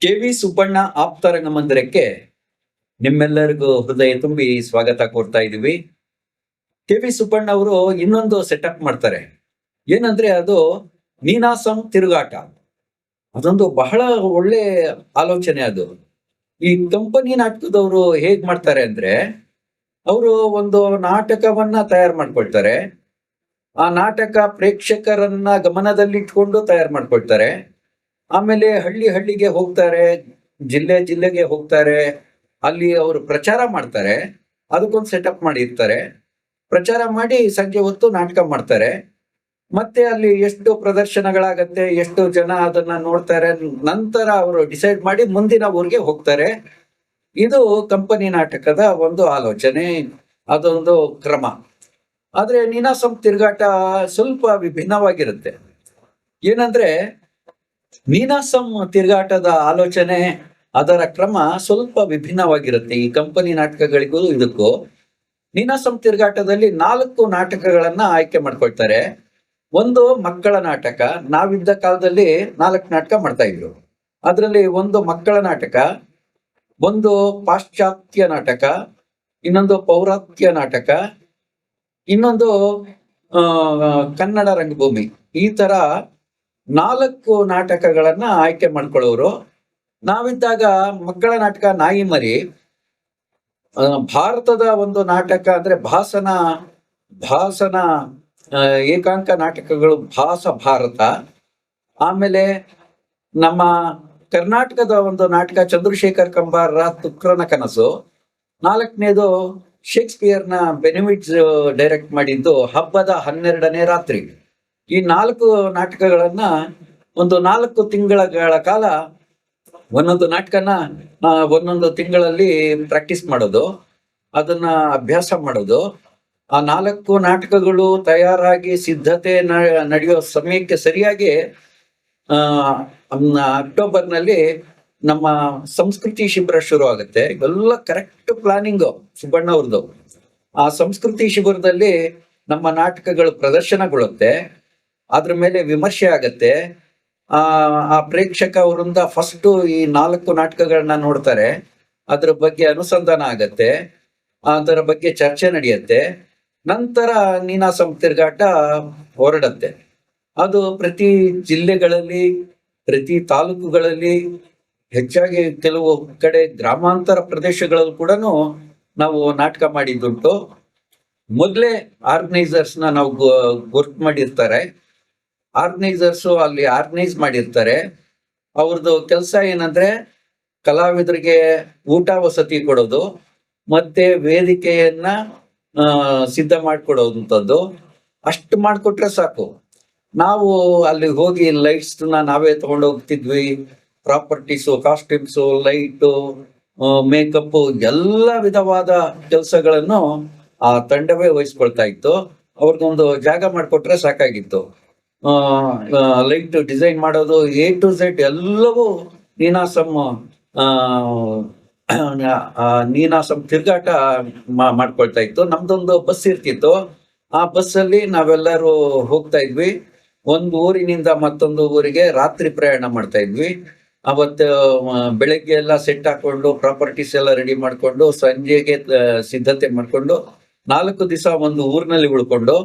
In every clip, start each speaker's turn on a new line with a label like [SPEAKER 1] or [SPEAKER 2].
[SPEAKER 1] K V Subbanna ಆಪ್ತರಂಗ ಮಂದಿರಕ್ಕೆ ನಿಮ್ಮೆಲ್ಲರಿಗೂ ಹೃದಯ ತುಂಬಿ ಸ್ವಾಗತ ಕೋರ್ತಾ ಇದೀವಿ ಕೆ ವಿ ಸುಬ್ಬಣ್ಣ ಅವರು ಇನ್ನೊಂದು ಸೆಟಪ್ ಮಾಡ್ತಾರೆ. ಏನಂದ್ರೆ ಅದು ನೀನಾಸಂ ತಿರುಗಾಟ. ಅದೊಂದು ಬಹಳ ಒಳ್ಳೆ ಆಲೋಚನೆ ಅದು. ಈ ಕಂಪನಿ ನಾಟಕದವರು ಹೇಗ್ ಮಾಡ್ತಾರೆ ಅಂದ್ರೆ, ಅವರು ಒಂದು ನಾಟಕವನ್ನ ತಯಾರು ಮಾಡ್ಕೊಳ್ತಾರೆ. ಆ ನಾಟಕ ಪ್ರೇಕ್ಷಕರನ್ನ ಗಮನದಲ್ಲಿಟ್ಕೊಂಡು ತಯಾರು ಮಾಡ್ಕೊಳ್ತಾರೆ. ಆಮೇಲೆ ಹಳ್ಳಿ ಹಳ್ಳಿಗೆ ಹೋಗ್ತಾರೆ, ಜಿಲ್ಲೆ ಜಿಲ್ಲೆಗೆ ಹೋಗ್ತಾರೆ. ಅಲ್ಲಿ ಅವರು ಪ್ರಚಾರ ಮಾಡ್ತಾರೆ. ಅದಕ್ಕೊಂದು ಸೆಟಪ್ ಮಾಡಿರ್ತಾರೆ. ಪ್ರಚಾರ ಮಾಡಿ ಸಂಜೆ ಹೊತ್ತು ನಾಟಕ ಮಾಡ್ತಾರೆ. ಮತ್ತೆ ಅಲ್ಲಿ ಎಷ್ಟು ಪ್ರದರ್ಶನಗಳಾಗತ್ತೆ, ಎಷ್ಟು ಜನ ಅದನ್ನ ನೋಡ್ತಾರೆ ನಂತರ ಅವರು ಡಿಸೈಡ್ ಮಾಡಿ ಮುಂದಿನ ಊರಿಗೆ ಹೋಗ್ತಾರೆ. ಇದು ಕಂಪನಿ ನಾಟಕದ ಒಂದು ಆಲೋಚನೆ, ಅದೊಂದು ಕ್ರಮ. ಆದ್ರೆ ನೀನಾಸಂ ತಿರುಗಾಟ ಸ್ವಲ್ಪ ವಿಭಿನ್ನವಾಗಿರುತ್ತೆ. ಏನಂದ್ರೆ ನೀನಾಸಂ ತಿರುಗಾಟದ ಆಲೋಚನೆ, ಅದರ ಕ್ರಮ ಸ್ವಲ್ಪ ವಿಭಿನ್ನವಾಗಿರುತ್ತೆ. ಈ ಕಂಪನಿ ನಾಟಕಗಳಿಗೂ ಇದಕ್ಕೂ. ನೀನಾಸಂ ತಿರುಗಾಟದಲ್ಲಿ ನಾಲ್ಕು ನಾಟಕಗಳನ್ನ ಆಯ್ಕೆ ಮಾಡ್ಕೊಳ್ತಾರೆ. ಒಂದು ಮಕ್ಕಳ ನಾಟಕ, ನಾವಿದ್ದ ಕಾಲದಲ್ಲಿ ನಾಲ್ಕು ನಾಟಕ ಮಾಡ್ತಾ ಇದ್ರು. ಅದರಲ್ಲಿ ಒಂದು ಮಕ್ಕಳ ನಾಟಕ, ಒಂದು ಪಾಶ್ಚಾತ್ಯ ನಾಟಕ, ಇನ್ನೊಂದು ಪೌರಾತ್ಯ ನಾಟಕ, ಇನ್ನೊಂದು ಕನ್ನಡ ರಂಗಭೂಮಿ. ಈ ತರ ನಾಲ್ಕು ನಾಟಕಗಳನ್ನ ಆಯ್ಕೆ ಮಾಡ್ಕೊಳ್ಳೋರು. ನಾವಿದ್ದಾಗ ಮಕ್ಕಳ ನಾಟಕ ನಾಯಿ ಮರಿ ಭಾರತದ ಒಂದು ನಾಟಕ ಅಂದ್ರೆ ಭಾಸನ ಭಾಸನ ಏಕಾಂಕ ನಾಟಕಗಳು ಭಾಸ ಭಾರತ. ಆಮೇಲೆ ನಮ್ಮ ಕರ್ನಾಟಕದ ಒಂದು ನಾಟಕ ಚಂದ್ರಶೇಖರ್ ಕಂಬಾರರ ತುಕ್ರನ ಕನಸು. ನಾಲ್ಕನೇದು ಶೇಕ್ಸ್ಪಿಯರ್ನ ಬೆನಿಮಿಟ್ಸ್ ಡೈರೆಕ್ಟ್ ಮಾಡಿದ್ದು ಹಬ್ಬದ ಹನ್ನೆರಡನೇ ರಾತ್ರಿ. ಈ ನಾಲ್ಕು ನಾಟಕಗಳನ್ನ ಒಂದು ನಾಲ್ಕು ತಿಂಗಳ ಕಾಲ ಒಂದೊಂದು ನಾಟಕನ ಒಂದೊಂದು ತಿಂಗಳಲ್ಲಿ ಪ್ರಾಕ್ಟೀಸ್ ಮಾಡೋದು, ಅದನ್ನ ಅಭ್ಯಾಸ ಮಾಡೋದು. ಆ ನಾಲ್ಕು ನಾಟಕಗಳು ತಯಾರಾಗಿ ಸಿದ್ಧತೆ ನಡೆಯೋ ಸಮಯಕ್ಕೆ ಸರಿಯಾಗಿ ಅಕ್ಟೋಬರ್ನಲ್ಲಿ ನಮ್ಮ ಸಂಸ್ಕೃತಿ ಶಿಬಿರ ಶುರು ಆಗುತ್ತೆ. ಇವೆಲ್ಲ ಕರೆಕ್ಟ್ ಪ್ಲಾನಿಂಗ್ ಸುಬ್ಬಣ್ಣ ಅವ್ರದ್ದು. ಆ ಸಂಸ್ಕೃತಿ ಶಿಬಿರದಲ್ಲಿ ನಮ್ಮ ನಾಟಕಗಳು ಪ್ರದರ್ಶನಗೊಳ್ಳುತ್ತೆ. ಅದ್ರ ಮೇಲೆ ವಿಮರ್ಶೆ ಆಗತ್ತೆ. ಆ ಪ್ರೇಕ್ಷಕ ಅವರಿಂದ ಫಸ್ಟ್ ಈ ನಾಲ್ಕು ನಾಟಕಗಳನ್ನ ನೋಡ್ತಾರೆ. ಅದ್ರ ಬಗ್ಗೆ ಅನುಸಂಧಾನ ಆಗತ್ತೆ. ಅದರ ಬಗ್ಗೆ ಚರ್ಚೆ ನಡೆಯುತ್ತೆ. ನಂತರ ನೀನಾಸಂ ತಿರುಗಾಟ ಹೊರಡತ್ತೆ. ಅದು ಪ್ರತಿ ಜಿಲ್ಲೆಗಳಲ್ಲಿ, ಪ್ರತಿ ತಾಲೂಕುಗಳಲ್ಲಿ, ಹೆಚ್ಚಾಗಿ ಕೆಲವು ಕಡೆ ಗ್ರಾಮಾಂತರ ಪ್ರದೇಶಗಳಲ್ಲೂ ಕೂಡ ನಾವು ನಾಟಕ ಮಾಡಿದ್ದುಂಟು. ಮೊದಲೇ ಆರ್ಗನೈಸರ್ಸ್ನ ನಾವು ಗುರ್ತು ಮಾಡಿರ್ತಾರೆ. ಆರ್ಗನೈಸರ್ಸ್ ಅಲ್ಲಿ ಆರ್ಗನೈಸ್ ಮಾಡಿರ್ತಾರೆ. ಅವ್ರದ್ದು ಕೆಲಸ ಏನಂದ್ರೆ ಕಲಾವಿದರಿಗೆ ಊಟ ವಸತಿ ಕೊಡೋದು, ಮತ್ತೆ ವೇದಿಕೆಯನ್ನ ಸಿದ್ಧ ಮಾಡಿಕೊಡೋದಂಥದ್ದು. ಅಷ್ಟು ಮಾಡಿಕೊಟ್ರೆ ಸಾಕು. ನಾವು ಅಲ್ಲಿ ಹೋಗಿ ಲೈಟ್ಸ್ನ ನಾವೇ ತಗೊಂಡು ಹೋಗ್ತಿದ್ವಿ. ಪ್ರಾಪರ್ಟೀಸು, ಕಾಸ್ಟ್ಯೂಮ್ಸು, ಲೈಟು ಮೇಕಪ್ ಎಲ್ಲ ವಿಧವಾದ ಕೆಲಸಗಳನ್ನು ಆ ತಂಡವೇ ವಹಿಸ್ಕೊಳ್ತಾ ಇತ್ತು. ಅವ್ರಿಗೊಂದು ಜಾಗ ಮಾಡಿಕೊಟ್ರೆ ಸಾಕಾಗಿತ್ತು. ಲೈಟ್ ಡಿಸೈನ್ ಮಾಡೋದು ಎ ಟು ಝೆಡ್ ಎಲ್ಲವೂ ನೀನಾಸಂ ನೀನಾಸಂ ತಿರುಗಾಟ ಮಾಡ್ಕೊಳ್ತಾ ಇತ್ತು. ನಮ್ದೊಂದು ಬಸ್ ಇರ್ತಿತ್ತು. ಆ ಬಸ್ಸಲ್ಲಿ ನಾವೆಲ್ಲರೂ ಹೋಗ್ತಾ ಇದ್ವಿ. ಒಂದು ಊರಿನಿಂದ ಮತ್ತೊಂದು ಊರಿಗೆ ರಾತ್ರಿ ಪ್ರಯಾಣ ಮಾಡ್ತಾ ಇದ್ವಿ. ಅವತ್ತು ಬೆಳಗ್ಗೆ ಎಲ್ಲ ಸೆಟ್ ಹಾಕೊಂಡು ಪ್ರಾಪರ್ಟೀಸ್ ಎಲ್ಲ ರೆಡಿ ಮಾಡ್ಕೊಂಡು ಸಂಜೆಗೆ ಸಿದ್ಧತೆ ಮಾಡ್ಕೊಂಡು ನಾಲ್ಕು ದಿವಸ ಒಂದು ಊರಿನಲ್ಲಿ ಉಳ್ಕೊಂಡು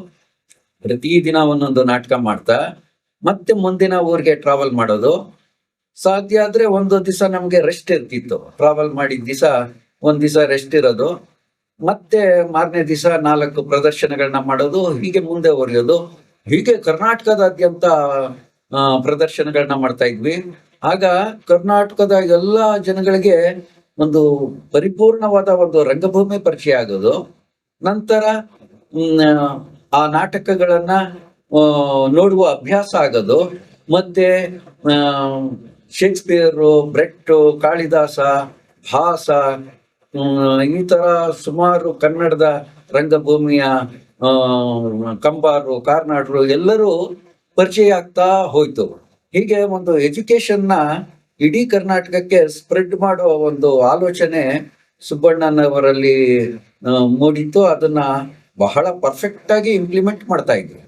[SPEAKER 1] ಪ್ರತಿದಿನ ಒಂದೊಂದು ನಾಟಕ ಮಾಡ್ತಾ, ಮತ್ತೆ ಮುಂದಿನ ಊರಿಗೆ ಟ್ರಾವೆಲ್ ಮಾಡೋದು. ಸಾಧ್ಯ ಆದ್ರೆ ಒಂದು ದಿವಸ ನಮ್ಗೆ ರೆಸ್ಟ್ ಇರ್ತಿತ್ತು. ಟ್ರಾವೆಲ್ ಮಾಡಿದ ದಿವಸ ಒಂದ್ ದಿವಸ ರೆಸ್ಟ್ ಇರೋದು. ಮತ್ತೆ ಮಾರನೇ ದಿವಸ ನಾಲ್ಕು ಪ್ರದರ್ಶನಗಳನ್ನ ಮಾಡೋದು, ಹೀಗೆ ಮುಂದೆ ಒರೆಯೋದು. ಹೀಗೆ ಕರ್ನಾಟಕದಾದ್ಯಂತ ಪ್ರದರ್ಶನಗಳನ್ನ ಮಾಡ್ತಾ ಇದ್ವಿ. ಆಗ ಕರ್ನಾಟಕದ ಎಲ್ಲಾ ಜನಗಳಿಗೆ ಒಂದು ಪರಿಪೂರ್ಣವಾದ ಒಂದು ರಂಗಭೂಮಿ ಪರಿಚಯ ಆಗೋದು. ನಂತರ ಆ ನಾಟಕಗಳನ್ನ ನೋಡುವ ಅಭ್ಯಾಸ ಆಗೋದು. ಮತ್ತೆ ಶೇಕ್ಸ್ಪಿಯರು, ಬ್ರೆಟ್ಟು, ಕಾಳಿದಾಸ, ಭಾಸ ಈ ತರ ಸುಮಾರು ಕನ್ನಡದ ರಂಗಭೂಮಿಯ ಕಂಬಾರು, ಕಾರ್ನಾಡರು ಎಲ್ಲರೂ ಪರಿಚಯ ಆಗ್ತಾ ಹೋಯ್ತು. ಹೀಗೆ ಒಂದು ಎಜುಕೇಶನ್ನ ಇಡೀ ಕರ್ನಾಟಕಕ್ಕೆ ಸ್ಪ್ರೆಡ್ ಮಾಡೋ ಒಂದು ಆಲೋಚನೆ ಸುಬ್ಬಣ್ಣನವರಲ್ಲಿ ಮೂಡಿತ್ತು. ಅದನ್ನ ಬಹಳ ಪರ್ಫೆಕ್ಟ್ ಆಗಿ ಇಂಪ್ಲಿಮೆಂಟ್ ಮಾಡ್ತಾ ಇದ್ರು.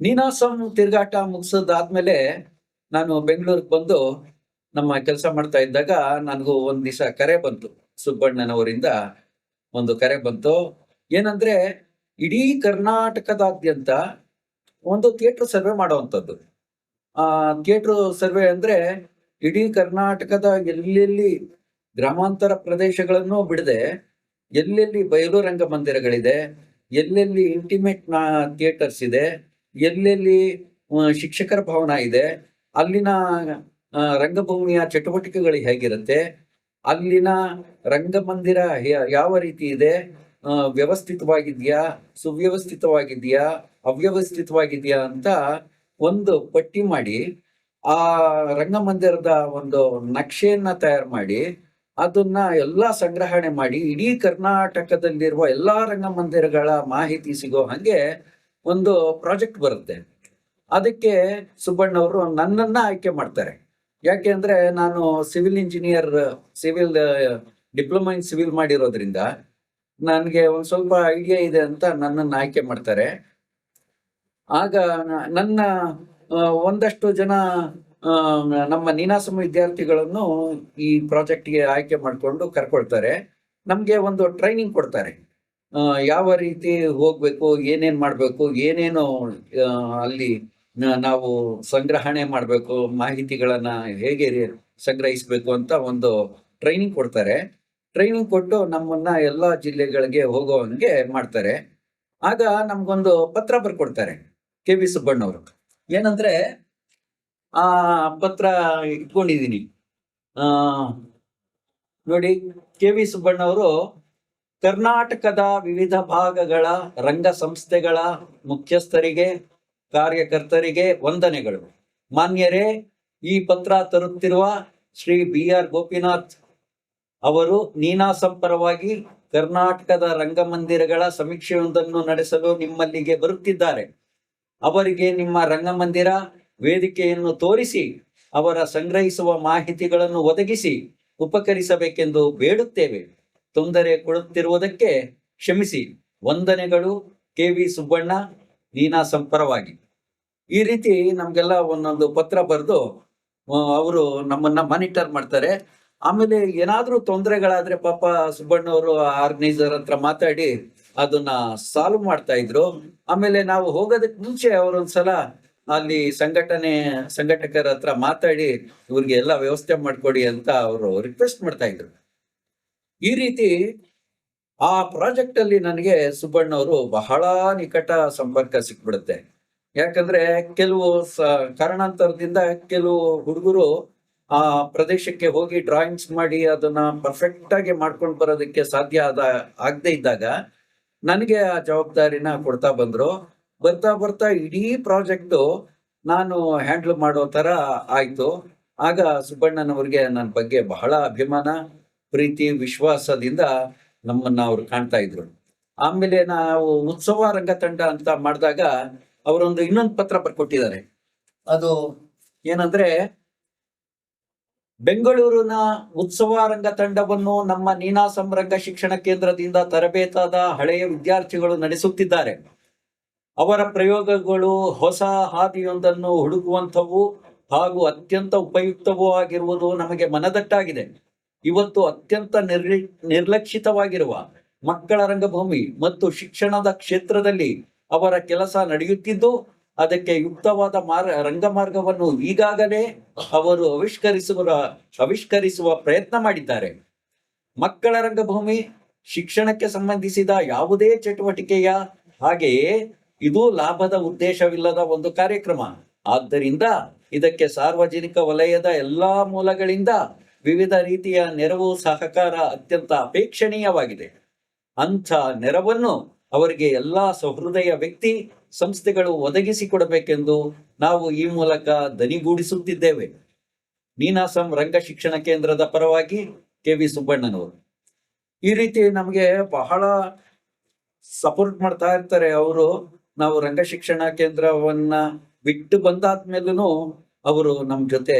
[SPEAKER 1] ನೀನಾಸಂ ತಿರುಗಾಟ ಮುಗಿಸೋದಾದ್ಮೇಲೆ ನಾನು ಬೆಂಗಳೂರಿಗೆ ಬಂದು ನಮ್ಮ ಕೆಲಸ ಮಾಡ್ತಾ ಇದ್ದಾಗ ನನಗೂ ಒಂದ್ ದಿವಸ ಕರೆ ಬಂತು. ಸುಬ್ಬಣ್ಣನವರಿಂದ ಒಂದು ಕರೆ ಬಂತು. ಏನಂದ್ರೆ ಇಡೀ ಕರ್ನಾಟಕದಾದ್ಯಂತ ಒಂದು ಥಿಯೇಟರ್ ಸರ್ವೆ ಮಾಡುವಂಥದ್ದು. ಆ ಥಿಯೇಟರ್ ಸರ್ವೆ ಅಂದ್ರೆ ಇಡೀ ಕರ್ನಾಟಕದ ಎಲ್ಲೆಲ್ಲಿ ಗ್ರಾಮಾಂತರ ಪ್ರದೇಶಗಳನ್ನು ಬಿಡದೆ ಎಲ್ಲೆಲ್ಲಿ ಬಯಲು ರಂಗಮಂದಿರಗಳಿದೆ ಎಲ್ಲೆಲ್ಲಿ ಇಂಟಿಮೇಟ್ ಥಿಯೇಟರ್ಸ್ ಇದೆ ಎಲ್ಲೆಲ್ಲಿ ಶಿಕ್ಷಕರ ಭವನ ಇದೆ, ಅಲ್ಲಿನ ರಂಗಭೂಮಿಯ ಚಟುವಟಿಕೆಗಳು ಹೇಗಿರುತ್ತೆ, ಅಲ್ಲಿನ ರಂಗಮಂದಿರ ಯಾವ ರೀತಿ ಇದೆ ವ್ಯವಸ್ಥಿತವಾಗಿದೆಯಾ, ಸುವ್ಯವಸ್ಥಿತವಾಗಿದೆಯಾ, ಅವ್ಯವಸ್ಥಿತವಾಗಿದೆಯಾ ಅಂತ ಒಂದು ಪಟ್ಟಿ ಮಾಡಿ, ಆ ರಂಗಮಂದಿರದ ಒಂದು ನಕ್ಷೆಯನ್ನ ತಯಾರು ಮಾಡಿ ಅದನ್ನ ಎಲ್ಲಾ ಸಂಗ್ರಹಣೆ ಮಾಡಿ ಇಡೀ ಕರ್ನಾಟಕದಲ್ಲಿರುವ ಎಲ್ಲಾ ರಂಗಮಂದಿರಗಳ ಮಾಹಿತಿ ಸಿಗೋ ಹಾಗೆ ಒಂದು ಪ್ರಾಜೆಕ್ಟ್ ಬರುತ್ತೆ. ಅದಕ್ಕೆ ಸುಬ್ಬಣ್ಣ ಅವರು ನನ್ನನ್ನ ಆಯ್ಕೆ ಮಾಡ್ತಾರೆ. ಯಾಕೆ ಅಂದ್ರೆ ನಾನು civil engineer, civil, diploma in civil ಮಾಡಿರೋದ್ರಿಂದ ನನಗೆ ಒಂದು ಸ್ವಲ್ಪ ಐಡಿಯಾ ಇದೆ ಅಂತ ನನ್ನನ್ನು ಆಯ್ಕೆ ಮಾಡ್ತಾರೆ. ಆಗ ನನ್ನ ಒಂದಷ್ಟು ಜನ ನಮ್ಮ ನೀನಾಸಮ ವಿದ್ಯಾರ್ಥಿಗಳನ್ನು ಈ ಪ್ರಾಜೆಕ್ಟ್ಗೆ ಆಯ್ಕೆ ಮಾಡಿಕೊಂಡು ಕರ್ಕೊಳ್ತಾರೆ. ನಮಗೆ ಒಂದು ಟ್ರೈನಿಂಗ್ ಕೊಡ್ತಾರೆ. ಯಾವ ರೀತಿ ಹೋಗಬೇಕು, ಏನೇನು ಮಾಡಬೇಕು, ಏನೇನು ಅಲ್ಲಿ ನಾವು ಸಂಗ್ರಹಣೆ ಮಾಡಬೇಕು, ಮಾಹಿತಿಗಳನ್ನು ಹೇಗೆ ಸಂಗ್ರಹಿಸಬೇಕು ಅಂತ ಒಂದು ಟ್ರೈನಿಂಗ್ ಕೊಡ್ತಾರೆ. ಟ್ರೈನಿಂಗ್ ಕೊಟ್ಟು ನಮ್ಮನ್ನ ಎಲ್ಲ ಜಿಲ್ಲೆಗಳಿಗೆ ಹೋಗೋ ಹಂಗೆ ಮಾಡ್ತಾರೆ. ಆಗ ನಮಗೊಂದು ಪತ್ರ ಬರ್ಕೊಡ್ತಾರೆ ಕೆ ವಿ ಸುಬ್ಬಣ್ಣವರು. ಏನಂದ್ರೆ ಆ ಪತ್ರ ಇಟ್ಕೊಂಡಿದ್ದೀನಿ. ಆ, ನೋಡಿ, ಕೆ ವಿ ಸುಬ್ಬಣ್ಣವರು ಕರ್ನಾಟಕದ ವಿವಿಧ ಭಾಗಗಳ ರಂಗ ಸಂಸ್ಥೆಗಳ ಮುಖ್ಯಸ್ಥರಿಗೆ, ಕಾರ್ಯಕರ್ತರಿಗೆ ವಂದನೆಗಳು. ಮಾನ್ಯರೇ, ಈ ಪತ್ರ ತರುತ್ತಿರುವ ಶ್ರೀ ಬಿ ಆರ್ ಗೋಪಿನಾಥ್ ಅವರು ನೀನಾಸಂ ಪರವಾಗಿ ಕರ್ನಾಟಕದ ರಂಗಮಂದಿರಗಳ ಸಮೀಕ್ಷೆಯೊಂದನ್ನು ನಡೆಸಲು ನಿಮ್ಮಲ್ಲಿಗೆ ಬರುತ್ತಿದ್ದಾರೆ. ಅವರಿಗೆ ನಿಮ್ಮ ರಂಗಮಂದಿರ ವೇದಿಕೆಯನ್ನು ತೋರಿಸಿ ಅವರ ಸಂಗ್ರಹಿಸುವ ಮಾಹಿತಿಗಳನ್ನು ಒದಗಿಸಿ ಉಪಕರಿಸಬೇಕೆಂದು ಬೇಡುತ್ತೇವೆ. ತೊಂದರೆ ಕೊಡುತ್ತಿರುವುದಕ್ಕೆ ಕ್ಷಮಿಸಿ. ವಂದನೆಗಳು ಕೆ ವಿ ಸುಬ್ಬಣ್ಣ, ನೀನಾ ಸಂಪರವಾಗಿ. ಈ ರೀತಿ ನಮ್ಗೆಲ್ಲ ಒಂದೊಂದು ಪತ್ರ ಬರೆದು ಅವರು ನಮ್ಮನ್ನ ಮಾನಿಟರ್ ಮಾಡ್ತಾರೆ. ಆಮೇಲೆ ಏನಾದರೂ ತೊಂದರೆಗಳಾದ್ರೆ ಪಾಪ ಸುಬ್ಬಣ್ಣವರು ಆರ್ಗನೈಸರ್ ಹತ್ರ ಮಾತಾಡಿ ಅದನ್ನ ಸಾಲ್ವ್ ಮಾಡ್ತಾ ಇದ್ರು. ಆಮೇಲೆ ನಾವು ಹೋಗೋದಕ್ಕೆ ಮುಂಚೆ ಅವರೊಂದ್ಸಲ ಅಲ್ಲಿ ಸಂಘಟನೆ, ಸಂಘಟಕರ ಹತ್ರ ಮಾತಾಡಿ ಇವ್ರಿಗೆ ಎಲ್ಲ ವ್ಯವಸ್ಥೆ ಮಾಡ್ಕೊಡಿ ಅಂತ ಅವರು ರಿಕ್ವೆಸ್ಟ್ ಮಾಡ್ತಾ ಇದ್ರು. ಈ ರೀತಿ ಆ ಪ್ರಾಜೆಕ್ಟ್ ಅಲ್ಲಿ ನನಗೆ ಸುಬ್ಬಣ್ಣವರು ಬಹಳ ನಿಕಟ ಸಂಪರ್ಕ ಸಿಕ್ಬಿಡುತ್ತೆ. ಯಾಕಂದ್ರೆ ಕೆಲವು ಸ, ಕಾರಣಾಂತರದಿಂದ ಕೆಲವು ಹುಡುಗರು ಆ ಪ್ರದೇಶಕ್ಕೆ ಹೋಗಿ ಡ್ರಾಯಿಂಗ್ಸ್ ಮಾಡಿ ಅದನ್ನ ಪರ್ಫೆಕ್ಟ್ ಆಗಿ ಮಾಡ್ಕೊಂಡು ಬರೋದಕ್ಕೆ ಸಾಧ್ಯ ಆದ, ಆಗದೆ ಇದ್ದಾಗ ನನಗೆ ಆ ಜವಾಬ್ದಾರಿನ ಕೊಡ್ತಾ ಬಂದ್ರು. ಬರ್ತಾ ಬರ್ತಾ ಇಡೀ ಪ್ರಾಜೆಕ್ಟ್ ನಾನು ಹ್ಯಾಂಡಲ್ ಮಾಡೋ ತರ ಆಯ್ತು. ಆಗ ಸುಬ್ಬಣ್ಣನವ್ರಿಗೆ ನನ್ನ ಬಗ್ಗೆ ಬಹಳ ಅಭಿಮಾನ, ಪ್ರೀತಿ, ವಿಶ್ವಾಸದಿಂದ ನಮ್ಮನ್ನ ಅವ್ರು ಕಾಣ್ತಾ ಇದ್ರು. ಆಮೇಲೆ ನಾವು ಉತ್ಸವ ರಂಗತಂಡ ಅಂತ ಮಾಡಿದಾಗ ಅವರೊಂದು ಇನ್ನೊಂದು ಪತ್ರ ಬರ್ಕೊಟ್ಟಿದ್ದಾರೆ. ಅದು ಏನಂದ್ರೆ, ಬೆಂಗಳೂರಿನ ಉತ್ಸವ ರಂಗ ತಂಡವನ್ನು ನಮ್ಮ ನೀನಾಸಂ ರಂಗ ಶಿಕ್ಷಣ ಕೇಂದ್ರದಿಂದ ತರಬೇತಾದ ಹಳೆಯ ವಿದ್ಯಾರ್ಥಿಗಳು ನಡೆಸುತ್ತಿದ್ದಾರೆ. ಅವರ ಪ್ರಯೋಗಗಳು ಹೊಸ ಹಾದಿಯೊಂದನ್ನು ಹುಡುಕುವಂಥವು ಹಾಗೂ ಅತ್ಯಂತ ಉಪಯುಕ್ತವೂ ಆಗಿರುವುದು ನಮಗೆ ಮನದಟ್ಟಾಗಿದೆ. ಇವತ್ತು ಅತ್ಯಂತ ನಿರ್ಲಿ, ನಿರ್ಲಕ್ಷಿತವಾಗಿರುವ ಮಕ್ಕಳ ರಂಗಭೂಮಿ ಮತ್ತು ಶಿಕ್ಷಣದ ಕ್ಷೇತ್ರದಲ್ಲಿ ಅವರ ಕೆಲಸ ನಡೆಯುತ್ತಿದ್ದು, ಅದಕ್ಕೆ ಯುಕ್ತವಾದ ಮಾರ್, ರಂಗಮಾರ್ಗವನ್ನು ಈಗಾಗಲೇ ಅವರು ಆವಿಷ್ಕರಿಸುವ ಆವಿಷ್ಕರಿಸುವ ಪ್ರಯತ್ನ ಮಾಡಿದ್ದಾರೆ. ಮಕ್ಕಳ ರಂಗಭೂಮಿ ಶಿಕ್ಷಣಕ್ಕೆ ಸಂಬಂಧಿಸಿದ ಯಾವುದೇ ಚಟುವಟಿಕೆಯ ಹಾಗೆಯೇ ಇದು ಲಾಭದ ಉದ್ದೇಶವಿಲ್ಲದ ಒಂದು ಕಾರ್ಯಕ್ರಮ. ಆದ್ದರಿಂದ ಇದಕ್ಕೆ ಸಾರ್ವಜನಿಕ ವಲಯದ ಎಲ್ಲಾ ಮೂಲಗಳಿಂದ ವಿವಿಧ ರೀತಿಯ ನೆರವು, ಸಹಕಾರ ಅತ್ಯಂತ ಅಪೇಕ್ಷಣೀಯವಾಗಿದೆ. ಅಂಥ ನೆರವನ್ನು ಅವರಿಗೆ ಎಲ್ಲಾ ಸಹೃದಯ ವ್ಯಕ್ತಿ, ಸಂಸ್ಥೆಗಳು ಒದಗಿಸಿಕೊಡಬೇಕೆಂದು ನಾವು ಈ ಮೂಲಕ ದನಿಗೂಡಿಸುತ್ತಿದ್ದೇವೆ. ನೀನಾಸಂ ರಂಗ ಶಿಕ್ಷಣ ಕೇಂದ್ರದ ಪರವಾಗಿ ಕೆ. ವಿ. ಸುಬ್ಬಣ್ಣನವರು. ಈ ರೀತಿ ನಮಗೆ ಬಹಳ ಸಪೋರ್ಟ್ ಮಾಡ್ತಾ ಇರ್ತಾರೆ ಅವರು. ನಾವು ರಂಗ ಶಿಕ್ಷಣ ಕೇಂದ್ರವನ್ನ ಬಿಟ್ಟು ಬಂದಾದ್ಮೇಲೂ ಅವರು ನಮ್ ಜೊತೆ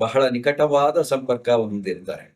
[SPEAKER 1] ಬಹಳ ನಿಕಟವಾದ ಸಂಪರ್ಕ ಹೊಂದಿದ್ದಾರೆ.